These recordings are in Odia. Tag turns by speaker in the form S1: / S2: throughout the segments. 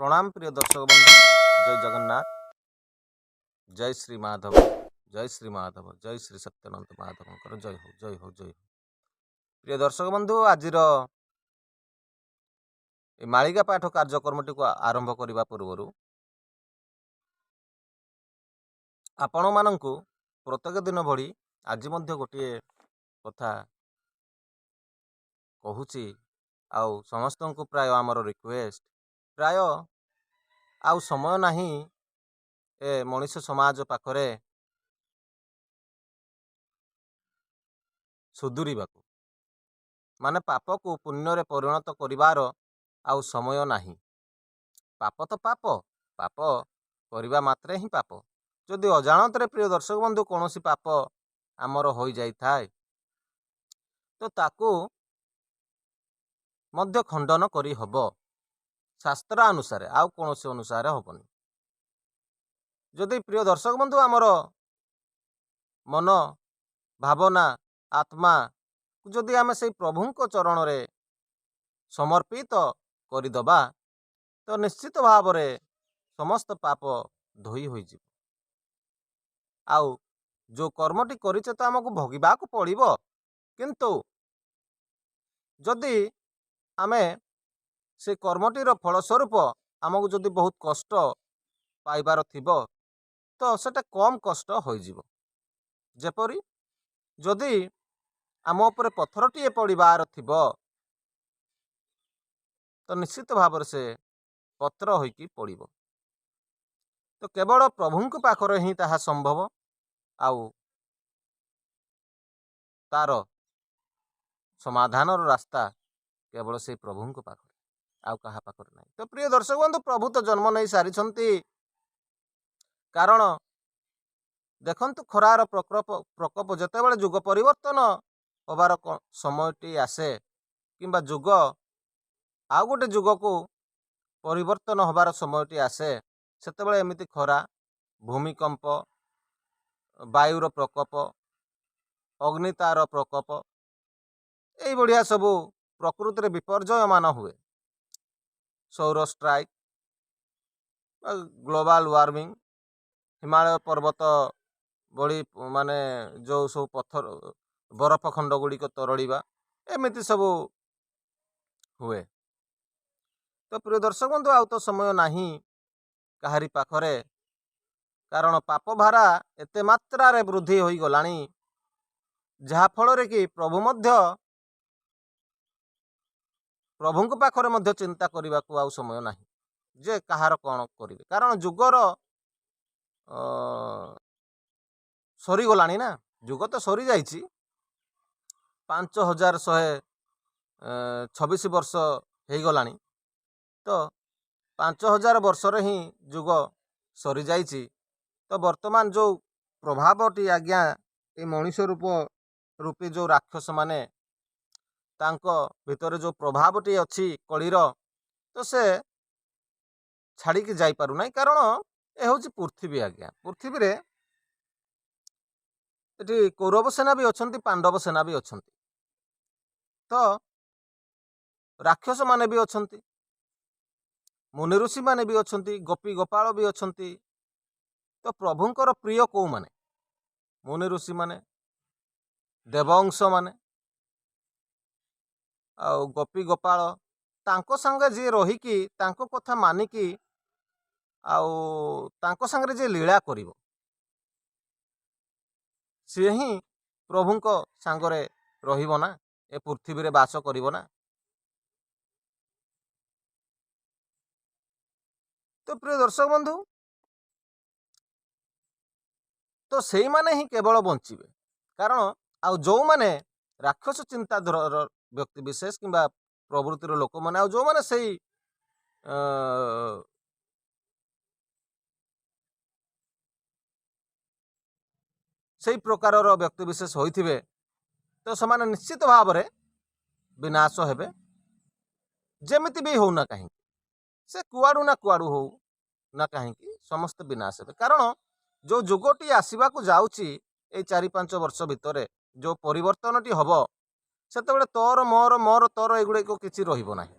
S1: ପ୍ରଣାମ ପ୍ରିୟ ଦର୍ଶକ ବନ୍ଧୁ। ଜୟ ଜଗନ୍ନାଥ। ଜୟ ଶ୍ରୀ ମାଧବ। ଜୟ ଶ୍ରୀ ମାଧବ। ଜୟ ଶ୍ରୀ ସତ୍ୟାନନ୍ଦ ମାଧବଙ୍କର ଜୟ ହଉ ଜୟ ହଉ ଜୟ ହଉ। ପ୍ରିୟ ଦର୍ଶକ ବନ୍ଧୁ ଆଜିର ଏ ମାଳିକା ପାଠ କାର୍ଯ୍ୟକ୍ରମଟିକୁ ଆରମ୍ଭ କରିବା ପୂର୍ବରୁ ଆପଣମାନଙ୍କୁ ପ୍ରତ୍ୟେକ ଦିନ ଭଳି ଆଜି ମଧ୍ୟ ଗୋଟିଏ କଥା କହୁଛି। ଆଉ ସମସ୍ତଙ୍କୁ ପ୍ରାୟ ଆମର ରିକ୍ୱେଷ୍ଟ ପ୍ରାୟ ଆଉ ସମୟ ନାହିଁ ଏ ମଣିଷ ସମାଜ ପାଖରେ ସୁଧୁରିବାକୁ। ମାନେ ପାପକୁ ପୁଣ୍ୟରେ ପରିଣତ କରିବାର ଆଉ ସମୟ ନାହିଁ। ପାପ ତ ପାପ ପାପ କରିବା ମାତ୍ରେ ହିଁ ପାପ। ଯଦି ଅଜାଣତରେ ପ୍ରିୟ ଦର୍ଶକ ବନ୍ଧୁ କୌଣସି ପାପ ଆମର ହୋଇଯାଇଥାଏ ତ ତାକୁ ମଧ୍ୟ ଖଣ୍ଡନ କରିହେବ। ଶାସ୍ତ୍ର ଅନୁସାରେ ଆଉ କୌଣସି ଅନୁସାରେ ହେବନି। ଯଦି ପ୍ରିୟ ଦର୍ଶକ ବନ୍ଧୁ ଆମର ମନ ଭାବନା ଆତ୍ମା ଯଦି ଆମେ ସେଇ ପ୍ରଭୁଙ୍କ ଚରଣରେ ସମର୍ପିତ କରିଦେବା ତ ନିଶ୍ଚିତ ଭାବରେ ସମସ୍ତ ପାପ ଧୋଇ ହୋଇଯିବ। ଆଉ ଯେଉଁ କର୍ମଟି କରିଛେ ତ ଆମକୁ ଭୋଗିବାକୁ ପଡ଼ିବ। କିନ୍ତୁ ଯଦି ଆମେ ସେ କର୍ମଟିର ଫଳସ୍ୱରୂପ ଆମକୁ ଯଦି ବହୁତ କଷ୍ଟ ପାଇବାର ଥିବ ତ ସେଟା କମ୍ କଷ୍ଟ ହୋଇଯିବ। ଯେପରି ଯଦି ଆମ ଉପରେ ପଥରଟିଏ ପଡ଼ିବାର ଥିବ ତ ନିଶ୍ଚିତ ଭାବରେ ସେ ପତ୍ର ହୋଇକି ପଡ଼ିବ। ତ କେବଳ ପ୍ରଭୁଙ୍କ ପାଖରେ ହିଁ ତାହା ସମ୍ଭବ ଆଉ ତାର ସମାଧାନର ରାସ୍ତା କେବଳ ସେଇ ପ୍ରଭୁଙ୍କ ପାଖରେ। ଆଉ କାହା ପାଖରେ ନାହିଁ। ତ ପ୍ରିୟ ଦର୍ଶକ ବନ୍ଧୁ ପ୍ରଭୁ ତ ଜନ୍ମ ନେଇ ସାରିଛନ୍ତି। କାରଣ ଦେଖନ୍ତୁ ଖରାର ପ୍ରକୋପ ପ୍ରକୋପ ଯେତେବେଳେ ଯୁଗ ପରିବର୍ତ୍ତନ ହେବାର ସମୟଟି ଆସେ କିମ୍ବା ଯୁଗ ଆଉ ଗୋଟେ ଯୁଗକୁ ପରିବର୍ତ୍ତନ ହେବାର ସମୟଟି ଆସେ ସେତେବେଳେ ଏମିତି ଖରା ଭୂମିକମ୍ପ ବାୟୁର ପ୍ରକୋପ ଅଗ୍ନିତାର ପ୍ରକୋପ ଏଇଭଳିଆ ସବୁ ପ୍ରକୃତିରେ ବିପର୍ଯ୍ୟୟମାନ ହୁଏ। ସୌର ଷ୍ଟ୍ରାଇକ୍ ଗ୍ଲୋବାଲ ୱାର୍ମିଂ ହିମାଳୟ ପର୍ବତ ଭଳି ମାନେ ଯେଉଁ ସବୁ ପଥର ବରଫ ଖଣ୍ଡ ଗୁଡ଼ିକ ତରଳିବା ଏମିତି ସବୁ ହୁଏ। ତ ପ୍ରିୟ ଦର୍ଶକ ବନ୍ଧୁ ଆଉ ତ ସମୟ ନାହିଁ କାହାରି ପାଖରେ। କାରଣ ପାପ ଭାରା ଏତେ ମାତ୍ରାରେ ବୃଦ୍ଧି ହୋଇଗଲାଣି ଯାହାଫଳରେ କି ପ୍ରଭୁ ମଧ୍ୟ ପ୍ରଭୁଙ୍କ ପାଖରେ ମଧ୍ୟ ଚିନ୍ତା କରିବାକୁ ଆଉ ସମୟ ନାହିଁ। ଯେ କାହାର କ'ଣ କରିବେ? କାରଣ ଯୁଗର ସରିଗଲାଣି ନା? ଯୁଗ ତ ସରିଯାଇଛି। ପାଞ୍ଚ ହଜାର ଶହେ ଛବିଶ ବର୍ଷ ହେଇଗଲାଣି। ତ ପାଞ୍ଚ ହଜାର ବର୍ଷରେ ହିଁ ଯୁଗ ସରିଯାଇଛି। ତ ବର୍ତ୍ତମାନ ଯେଉଁ ପ୍ରଭାବଟି ଆଜ୍ଞା ଏ ମଣିଷ ରୂପ ରୂପୀ ଯେଉଁ ରାକ୍ଷସମାନେ ତାଙ୍କ ଭିତରେ ଯେଉଁ ପ୍ରଭାବଟି ଅଛି କଳିର ତ ସେ ଛାଡ଼ିକି ଯାଇପାରୁନାହିଁ କାରଣ ଏ ହେଉଛି ପୃଥିବୀ ଆଜ୍ଞା। ପୃଥିବୀରେ ଏଠି କୌରବ ସେନା ବି ଅଛନ୍ତି ପାଣ୍ଡବ ସେନା ବି ଅଛନ୍ତି। ତ ରାକ୍ଷସମାନେ ବି ଅଛନ୍ତି ମୁନି ଋଷିମାନେ ବି ଅଛନ୍ତି ଗୋପୀ ଗୋପାଳ ବି ଅଛନ୍ତି। ତ ପ୍ରଭୁଙ୍କର ପ୍ରିୟ କେଉଁମାନେ? ମୁନି ଋଷିମାନେ ଦେବଂଶମାନେ ଆଉ ଗୋପୀ ଗୋପାଳ ତାଙ୍କ ସାଙ୍ଗେ ଯିଏ ରହିକି ତାଙ୍କ କଥା ମାନିକି ଆଉ ତାଙ୍କ ସାଙ୍ଗରେ ଯିଏ ଲୀଳା କରିବ। ସିଏ ହିଁ ପ୍ରଭୁଙ୍କ ସାଙ୍ଗରେ ରହିବ ନା ଏ ପୃଥିବୀରେ ବାସ କରିବ ନା। ତ ପ୍ରିୟ ଦର୍ଶକ ବନ୍ଧୁ ତ ସେଇମାନେ ହିଁ କେବଳ ବଞ୍ଚିବେ। କାରଣ ଆଉ ଯେଉଁମାନେ ରାକ୍ଷସ ଚିନ୍ତାଧାରାର ବ୍ୟକ୍ତି ବିଶେଷ କିମ୍ବା ପ୍ରବୃତ୍ତିର ଲୋକମାନେ ଆଉ ଯେଉଁମାନେ ସେଇ ସେଇ ପ୍ରକାରର ବ୍ୟକ୍ତି ବିଶେଷ ହୋଇଥିବେ ତ ସେମାନେ ନିଶ୍ଚିତ ଭାବରେ ବିନାଶ ହେବେ। ଯେମିତି ବି ହଉନା କାହିଁକି ସେ କୁଆଡ଼ୁ ନା କୁଆଡ଼ୁ ହଉ ନା କାହିଁକି ସମସ୍ତେ ବିନାଶ ହେବେ। କାରଣ ଯେଉଁ ଯୁଗଟି ଆସିବାକୁ ଯାଉଛି ଏଇ ଚାରି ପାଞ୍ଚ ବର୍ଷ ଭିତରେ ଯେଉଁ ପରିବର୍ତ୍ତନଟି ହେବ ସେତେବେଳେ ତୋର ମୋର ମୋର ତୋର ଏଗୁଡ଼ାକ କିଛି ରହିବ ନାହିଁ।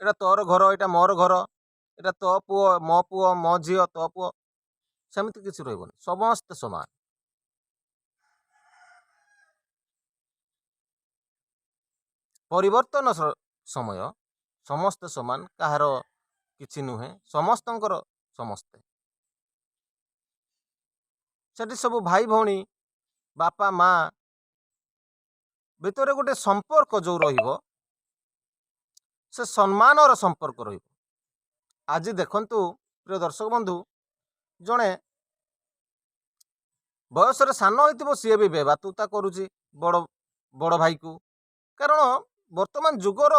S1: ଏଇଟା ତୋର ଘର ଏଇଟା ମୋର ଘର ଏଇଟା ତୋ ପୁଅ ମୋ ପୁଅ ମୋ ଝିଅ ତୋ ପୁଅ ସେମିତି କିଛି ରହିବନି ସମସ୍ତେ ସମାନ। ପରିବର୍ତ୍ତନ ସମୟ ସମସ୍ତେ ସମାନ କାହାର କିଛି ନୁହେଁ ସମସ୍ତଙ୍କର ସମସ୍ତେ। ସେଠି ସବୁ ଭାଇ ଭଉଣୀ ବାପା ମା ଭିତରେ ଗୋଟେ ସମ୍ପର୍କ ଯୋଉ ରହିବ ସେ ସମ୍ମାନର ସମ୍ପର୍କ ରହିବ। ଆଜି ଦେଖନ୍ତୁ ପ୍ରିୟ ଦର୍ଶକ ବନ୍ଧୁ ଜଣେ ବୟସରେ ସାନ ହୋଇଥିବ ସିଏ ବି ବେବାତୁତା କରୁଛି ବଡ଼ ବଡ଼ ଭାଇକୁ। କାରଣ ବର୍ତ୍ତମାନ ଯୁଗର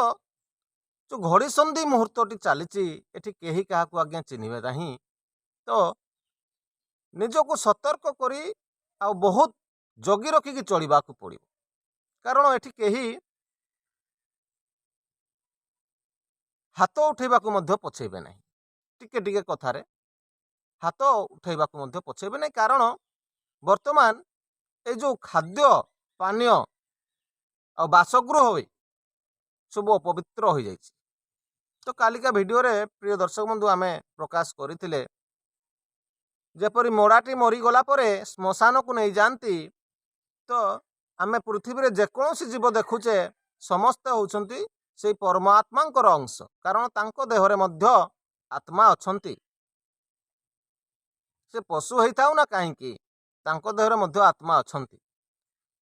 S1: ଯୋଉ ଘଡ଼ିସନ୍ଧି ମୁହୂର୍ତ୍ତଟି ଚାଲିଛି ଏଠି କେହି କାହାକୁ ଆଜ୍ଞା ଚିହ୍ନିବେ ନାହିଁ। ତ ନିଜକୁ ସତର୍କ କରି ଆଉ ବହୁତ ଜଗି ରଖିକି ଚଳିବାକୁ ପଡ଼ିବ। କାରଣ ଏଠି କେହି ହାତ ଉଠେଇବାକୁ ମଧ୍ୟ ପଛେଇବେ ନାହିଁ। ଟିକେ ଟିକେ କଥାରେ ହାତ ଉଠେଇବାକୁ ମଧ୍ୟ ପଛେଇବେ ନାହିଁ। କାରଣ ବର୍ତ୍ତମାନ ଏଇ ଯୋଉ ଖାଦ୍ୟ ପାନୀୟ ଆଉ ବାସଗୃହ ହୋଇ ସବୁ ଅପବିତ୍ର ହୋଇଯାଇଛି। ତ କାଲିକା ଭିଡ଼ିଓରେ ପ୍ରିୟ ଦର୍ଶକ ବନ୍ଧୁ ଆମେ ପ୍ରକାଶ କରିଥିଲେ ଯେପରି ମଡ଼ାଟି ମରିଗଲା ପରେ ଶ୍ମଶାନକୁ ନେଇଯାଆନ୍ତି ତ ଆମେ ପୃଥିବୀରେ ଯେକୌଣସି ଜୀବ ଦେଖୁଛେ ସମସ୍ତେ ହେଉଛନ୍ତି ସେଇ ପରମାତ୍ମାଙ୍କର ଅଂଶ। କାରଣ ତାଙ୍କ ଦେହରେ ମଧ୍ୟ ଆତ୍ମା ଅଛନ୍ତି। ସେ ପଶୁ ହେଇଥାଉ ନା କାହିଁକି ତାଙ୍କ ଦେହରେ ମଧ୍ୟ ଆତ୍ମା ଅଛନ୍ତି।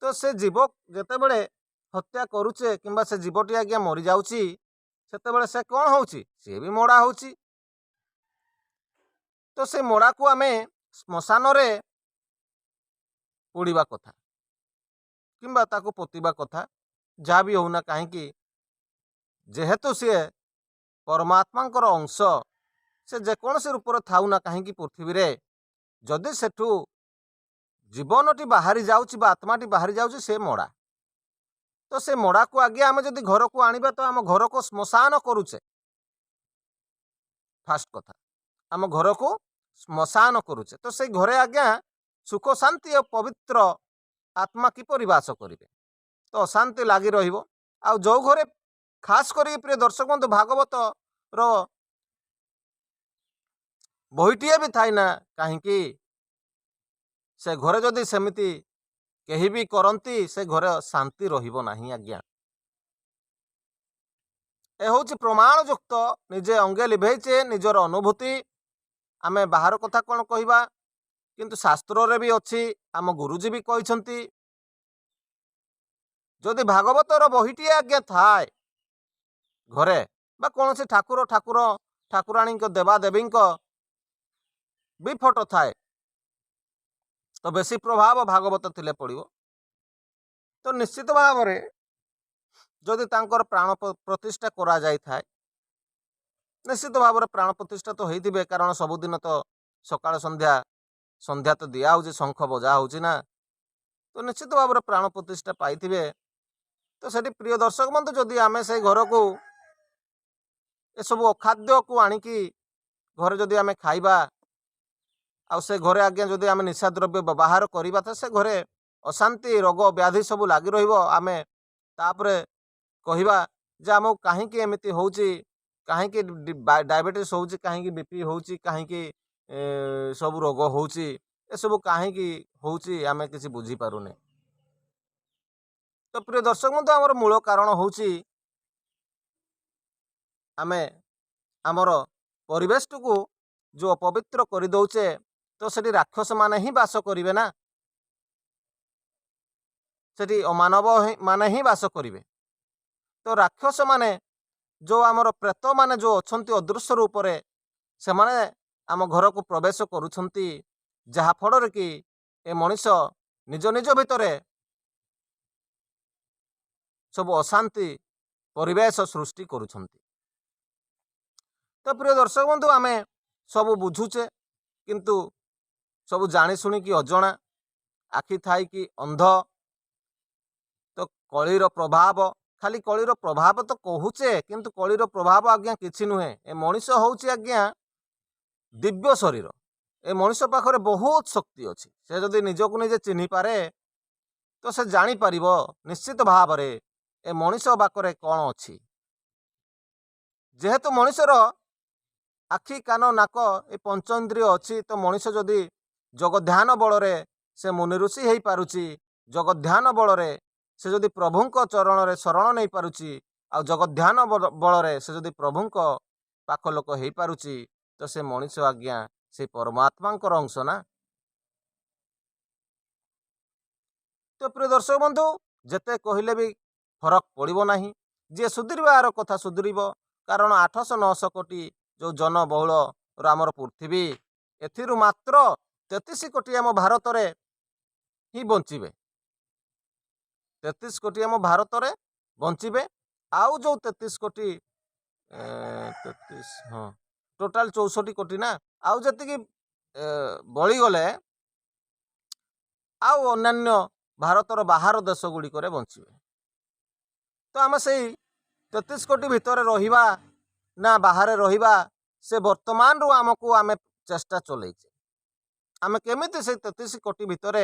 S1: ତ ସେ ଜୀବ ଯେତେବେଳେ ହତ୍ୟା କରୁଛେ କିମ୍ବା ସେ ଜୀବଟି ଆଜ୍ଞା ମରିଯାଉଛି ସେତେବେଳେ ସେ କ'ଣ ହଉଛି? ସିଏ ବି ମଡ଼ା ହଉଛି। ତ ସେ ମଡ଼ାକୁ ଆମେ ଶ୍ମଶାନରେ ପୋଡ଼ିବା କଥା। କିମ୍ବା ତାକୁ ପୋତିବା କଥା ଯାହା ବି ହଉନା କାହିଁକି ଯେହେତୁ ସିଏ ପରମାତ୍ମାଙ୍କର ଅଂଶ ସେ ଯେକୌଣସି ରୂପରେ ଥାଉ ନା କାହିଁକି ପୃଥିବୀରେ ଯଦି ସେଠୁ ଜୀବନଟି ବାହାରି ଯାଉଛି ବା ଆତ୍ମାଟି ବାହାରି ଯାଉଛି ସେ ମଡ଼ା। ତ ସେ ମଡ଼ାକୁ ଆଗେ ଆମେ ଯଦି ଘରକୁ ଆଣିବା ତ ଆମ ଘରକୁ ଶ୍ମଶାନ କରୁଛେ। ଫାଷ୍ଟ କଥା ଆମ ଘରକୁ ଶ୍ମଶାନ କରୁଛେ। ତ ସେଇ ଘରେ ଆଜ୍ଞା ସୁଖ ଶାନ୍ତି ଓ ପବିତ୍ର ଆତ୍ମା କିପରି ବାସ କରିବେ ତ ଅଶାନ୍ତି ଲାଗି ରହିବ ଆଉ ଯୋଉ ଘରେ ଖାସ କରିକି ପ୍ରିୟ ଦର୍ଶକ ବନ୍ଧୁ ଭାଗବତର ବହିଟିଏ ବି ଥାଏ ନା କାହିଁକି? ସେ ଘରେ ଯଦି ସେମିତି କେହି ବି କରନ୍ତି ସେ ଘରେ ଶାନ୍ତି ରହିବ ନାହିଁ ଆଜ୍ଞା। ଏ ହେଉଛି ପ୍ରମାଣ ଯୁକ୍ତ ନିଜେ ଅଙ୍ଗେ ଲିଭେଇଛେ ନିଜର ଅନୁଭୂତି। ଆମେ ବାହାର କଥା କ'ଣ କହିବା? କିନ୍ତୁ ଶାସ୍ତ୍ରରେ ବି ଅଛି ଆମ ଗୁରୁଜୀ ବି କହିଛନ୍ତି ଯଦି ଭାଗବତର ବହିଟିଏ ଆଜ୍ଞା ଥାଏ ଘରେ ବା କୌଣସି ଠାକୁର ଠାକୁର ଠାକୁରାଣୀଙ୍କ ଦେବାଦେବୀଙ୍କ ବି ଫଟୋ ଥାଏ ତ ବେଶୀ ପ୍ରଭାବ ଭାଗବତ ଥିଲେ ପଡ଼ିବ ତ ନିଶ୍ଚିତ ଭାବରେ ଯଦି ତାଙ୍କର ପ୍ରାଣ ପ୍ରତିଷ୍ଠା କରାଯାଇଥାଏ ନିଶ୍ଚିତ ଭାବରେ ପ୍ରାଣ ପ୍ରତିଷ୍ଠା ତ ହେଇଥିବେ କାରଣ ସବୁଦିନ ତ ସକାଳ ସନ୍ଧ୍ୟା ସନ୍ଧ୍ୟା ତ ଦିଆହେଉଛି ଶଙ୍ଖ ବଜା ହେଉଛି ନା। ତ ନିଶ୍ଚିତ ଭାବରେ ପ୍ରାଣ ପ୍ରତିଷ୍ଠା ପାଇଥିବେ। ତ ସେଠି ପ୍ରିୟ ଦର୍ଶକ ବନ୍ଧୁ ଯଦି ଆମେ ସେଇ ଘରକୁ ଏସବୁ ଅଖାଦ୍ୟକୁ ଆଣିକି ଘରେ ଯଦି ଆମେ ଖାଇବା ଆଉ ସେ ଘରେ ଆଜ୍ଞା ଯଦି ଆମେ ନିଶା ଦ୍ରବ୍ୟ ବ୍ୟବହାର କରିବା ତ ସେ ଘରେ ଅଶାନ୍ତି ରୋଗ ବ୍ୟାଧି ସବୁ ଲାଗି ରହିବ। ଆମେ ତାପରେ କହିବା ଯେ ଆମକୁ କାହିଁକି ଏମିତି ହେଉଛି କାହିଁକି ଡାଇବେଟିସ୍ ହେଉଛି କାହିଁକି ବି ପି ହେଉଛି କାହିଁକି ସବୁ ରୋଗ ହେଉଛି ଏସବୁ କାହିଁକି ହେଉଛି ଆମେ କିଛି ବୁଝିପାରୁନେ। ତ ପ୍ରିୟ ଦର୍ଶକ ବନ୍ଧୁ ଆମର ମୂଳ କାରଣ ହେଉଛି ଆମେ ଆମର ପରିବେଶଟିକୁ ଯେଉଁ ଅପବିତ୍ର କରିଦେଉଛେ ତ ସେଠି ରାକ୍ଷସମାନେ ହିଁ ବାସ କରିବେ ନା? ସେଠି ଅମାନବ ମାନେ ହିଁ ବାସ କରିବେ। ତ ରାକ୍ଷସମାନେ ଯେଉଁ ଆମର ପ୍ରେତମାନେ ଯେଉଁ ଅଛନ୍ତି ଅଦୃଶ୍ୟ ରୂପରେ ସେମାନେ ଆମ ଘରକୁ ପ୍ରବେଶ କରୁଛନ୍ତି ଯାହାଫଳରେ କି ଏ ମଣିଷ ନିଜ ନିଜ ଭିତରେ ସବୁ ଅଶାନ୍ତି ପରିବେଶ ସୃଷ୍ଟି କରୁଛନ୍ତି। ତ ପ୍ରିୟ ଦର୍ଶକ ବନ୍ଧୁ ଆମେ ସବୁ ବୁଝୁଛେ କିନ୍ତୁ ସବୁ ଜାଣି ଶୁଣିକି ଅଜଣା ଆଖି ଥାଇକି ଅନ୍ଧ ତ କଳିର ପ୍ରଭାବ ଖାଲି କଳିର ପ୍ରଭାବ ତ କହୁଛେ କିନ୍ତୁ କଳିର ପ୍ରଭାବ ଆଜ୍ଞା କିଛି ନୁହେଁ। ଏ ମଣିଷ ହେଉଛି ଆଜ୍ଞା ଦିବ୍ୟ ଶରୀର। ଏ ମଣିଷ ପାଖରେ ବହୁତ ଶକ୍ତି ଅଛି। ସେ ଯଦି ନିଜକୁ ନିଜେ ଚିହ୍ନିପାରେ ତ ସେ ଜାଣିପାରିବ ନିଶ୍ଚିତ ଭାବରେ ଏ ମଣିଷ ପାଖରେ କ'ଣ ଅଛି। ଯେହେତୁ ମଣିଷର ଆଖି କାନ ନାକ ଏ ପଞ୍ଚଇନ୍ଦ୍ରିୟ ଅଛି ତ ମଣିଷ ଯଦି ଯୋଗ ଧ୍ୟାନ ବଳରେ ସେ ମୁନି ଋଷି ହେଇପାରୁଛି ଯୋଗ ଧ୍ୟାନ ବଳରେ ସେ ଯଦି ପ୍ରଭୁଙ୍କ ଚରଣରେ ଶରଣ ନେଇପାରୁଛି ଆଉ ଯୋଗ ଧ୍ୟାନ ବଳ- ବଳରେ ସେ ଯଦି ପ୍ରଭୁଙ୍କ ପାଖ ଲୋକ ହେଇପାରୁଛି ତ ସେ ମଣିଷ ଆଜ୍ଞା ସେ ପରମାତ୍ମାଙ୍କର ଅଂଶ ନା? ତ ପ୍ରିୟ ଦର୍ଶକ ବନ୍ଧୁ ଯେତେ କହିଲେ ବି ଫରକ ପଡ଼ିବ ନାହିଁ। ଯିଏ ସୁଧୁରିବାର କଥା ସୁଧୁରିବ। କାରଣ ଆଠଶହ ନଅଶହ କୋଟି ଯେଉଁ ଜନବହୁଳର ଆମର ପୃଥିବୀ ଏଥିରୁ ମାତ୍ର ତେତିଶ କୋଟି ଆମ ଭାରତରେ ହିଁ ବଞ୍ଚିବେ। ତେତିଶ କୋଟି ଆମ ଭାରତରେ ବଞ୍ଚିବେ। ଆଉ ଯେଉଁ ତେତିଶ କୋଟି ତେତିଶ ହଁ। ଟୋଟାଲ ଚଉଷଠି କୋଟି ନା ଆଉ ଯେତିକି ଏ, ବଳିଗଲେ ଆଉ ଅନ୍ୟାନ୍ୟ ଭାରତର ବାହାର ଦେଶ ଗୁଡ଼ିକରେ ବଞ୍ଚିବେ। ତ ଆମେ ସେଇ ତେତିଶ କୋଟି ଭିତରେ ରହିବା ନା ବାହାରେ ରହିବା ସେ ବର୍ତ୍ତମାନରୁ ଆମକୁ ଆମେ ଚେଷ୍ଟା ଚଲେଇଛେ ଆମେ କେମିତି ସେଇ ତେତିଶ କୋଟି ଭିତରେ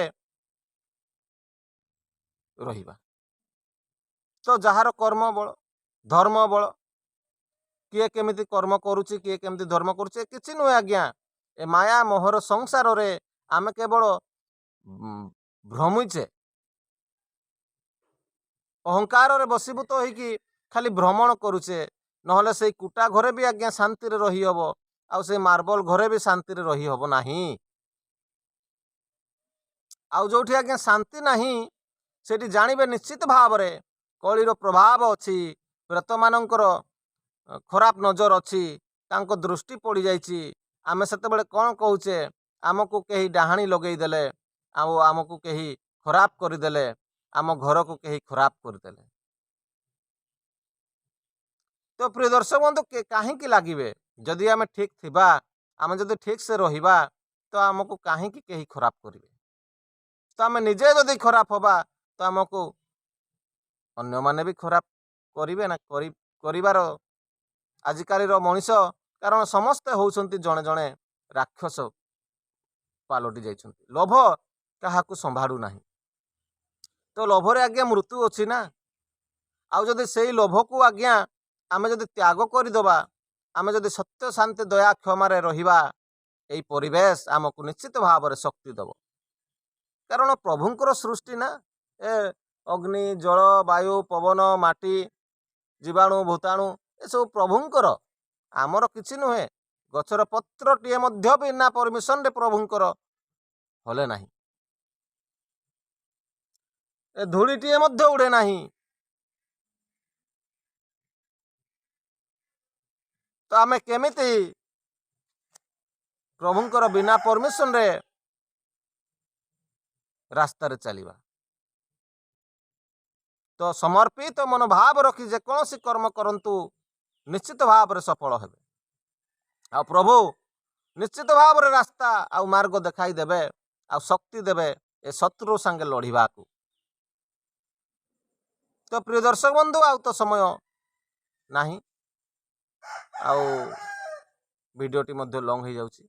S1: ରହିବା? ତ ଯାହାର କର୍ମ ବଳ ଧର୍ମ ବଳ କିଏ କେମିତି କର୍ମ କରୁଛି କିଏ କେମିତି ଧର୍ମ କରୁଛି ଏ କିଛି ନୁହେଁ ଆଜ୍ଞା। ଏ ମାୟା ମୋହର ସଂସାରରେ ଆମେ କେବଳ ଉଁ, ଭ୍ରମିଛେ। ଅହଙ୍କାରରେ ବଶୀଭୂତ ହେଇକି ଖାଲି ଭ୍ରମଣ କରୁଛେ। ନହେଲେ ସେଇ କୁଟା ଘରେ ବି ଆଜ୍ଞା ଶାନ୍ତିରେ ରହିହବ। ଆଉ ସେଇ ମାର୍ବଲ ଘରେ ବି ଶାନ୍ତିରେ ରହିହବ ନାହିଁ। ଆଉ ଯୋଉଠି ଆଜ୍ଞା ଶାନ୍ତି ନାହିଁ ସେଠି ଜାଣିବେ ନିଶ୍ଚିତ ଭାବରେ କଳିର ପ୍ରଭାବ ଅଛି। ପ୍ରେତମାନଙ୍କର ଅ, ଖରାପ ନଜର ଅଛି ତାଙ୍କ ଦୃଷ୍ଟି ପଡ଼ିଯାଇଛି। ଆମେ ସେତେବେଳେ କ'ଣ କହୁଛେ? ଆମକୁ କେହି ଡାହାଣୀ ଲଗେଇ ଦେଲେ ଆଉ ଆମକୁ କେହି ଖରାପ କରିଦେଲେ। ଆମ ଘରକୁ କେହି ଖରାପ କରିଦେଲେ। ତ ପ୍ରିୟ ଦର୍ଶକ ବନ୍ଧୁ କେ- କାହିଁକି ଲାଗିବେ? ଯଦି ଆମେ ଠିକ ଥିବା ଆମେ ଯଦି ଠିକ ସେ ରହିବା ତ ଆମକୁ କାହିଁକି କେହି ଖରାପ କରିବେ? ତ ଆମେ ନିଜେ ଯଦି ଖରାପ ହବା ତ ଆମକୁ ଅନ୍ୟମାନେ ବି ଖରାପ କରିବେ ନା କରି କରିବାର ଆଜିକାଲିର ମଣିଷ କାରଣ ସମସ୍ତେ ହଉଛନ୍ତି ଜଣେ ଜଣେ ରାକ୍ଷସ ପାଲଟି ଯାଇଛନ୍ତି। ଲୋଭ କାହାକୁ ସମ୍ଭାଳୁ ନାହିଁ। ତ ଲୋଭରେ ଆଜ୍ଞା ମୃତ୍ୟୁ ଅଛି ନା? ଆଉ ଯଦି ସେଇ ଲୋଭକୁ ଆଜ୍ଞା ଆମେ ଯଦି ତ୍ୟାଗ କରିଦେବା ଆମେ ଯଦି ସତ୍ୟ ଶାନ୍ତି ଦୟା କ୍ଷମାରେ ରହିବା ଏଇ ପରିବେଶ ଆମକୁ ନିଶ୍ଚିତ ଭାବରେ ଶକ୍ତି ଦେବ। କାରଣ ପ୍ରଭୁଙ୍କର ସୃଷ୍ଟି ନା? ଏ ଅଗ୍ନି ଜଳ ବାୟୁ ପବନ ମାଟି ଜୀବାଣୁ ଭୂତାଣୁ ଏସବୁ ପ୍ରଭୁଙ୍କର। ଆମର କିଛି ନୁହେଁ ଗଛର ପତ୍ରଟିଏ ମଧ୍ୟ ବିନା ପରମିସନରେ ପ୍ରଭୁଙ୍କର ହଲେ ନାହିଁ। ଏ ଧୂଳିଟିଏ ମଧ୍ୟ ଉଡ଼େ ନାହିଁ। ତ ଆମେ କେମିତି ପ୍ରଭୁଙ୍କର ବିନା ପରମିସନରେ ରାସ୍ତାରେ ଚାଲିବା? ତ ସମର୍ପିତ ମନୋଭାବ ରଖି ଯେକୌଣସି କର୍ମ କରନ୍ତୁ ନିଶ୍ଚିତ ଭାବରେ ସଫଳ ହେବେ। ଆଉ ପ୍ରଭୁ ନିଶ୍ଚିତ ଭାବରେ ରାସ୍ତା ଆଉ ମାର୍ଗ ଦେଖାଇ ଦେବେ ଆଉ ଶକ୍ତି ଦେବେ ଏ ଶତ୍ରୁ ସାଙ୍ଗେ ଲଢ଼ିବାକୁ। ତ ପ୍ରିୟ ଦର୍ଶକ ବନ୍ଧୁ ଆଉ ତ ସମୟ ନାହିଁ। ଆଉ ଭିଡ଼ିଓଟି ମଧ୍ୟ ଲଙ୍ଗ ହେଇଯାଉଛି।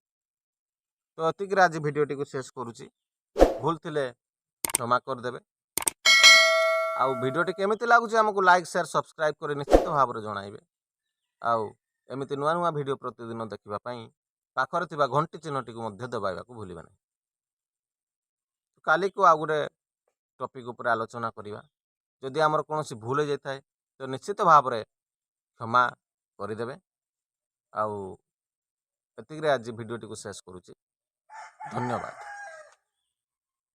S1: ତ ଏତିକିରେ ଆଜି ଭିଡ଼ିଓଟିକୁ ଶେଷ କରୁଛି। ଭୁଲ ଥିଲେ କ୍ଷମା କରିଦେବେ। ଆଉ ଭିଡ଼ିଓଟି କେମିତି ଲାଗୁଛି ଆମକୁ ଲାଇକ୍ ସେୟାର ସବସ୍କ୍ରାଇବ୍ କରି ନିଶ୍ଚିତ ଭାବରେ ଜଣାଇବେ। ଆଉ ଏମିତି ନୂଆ ନୂଆ ଭିଡ଼ିଓ ପ୍ରତିଦିନ ଦେଖିବା ପାଇଁ ପାଖରେ ଥିବା ଘଣ୍ଟି ଚିହ୍ନଟିକୁ ମଧ୍ୟ ଦବାଇବାକୁ ଭୁଲିବେ ନାହିଁ। କାଲିକୁ ଆଉ ଗୋଟେ ଟପିକ୍ ଉପରେ ଆଲୋଚନା କରିବା। ଯଦି ଆମର କୌଣସି ଭୁଲ ହେଇଯାଇଥାଏ ତ ନିଶ୍ଚିତ ଭାବରେ କ୍ଷମା କରିଦେବେ। ଆଉ ଏତିକିରେ ଆଜି ଭିଡ଼ିଓଟିକୁ ଶେଷ କରୁଛି। ଧନ୍ୟବାଦ।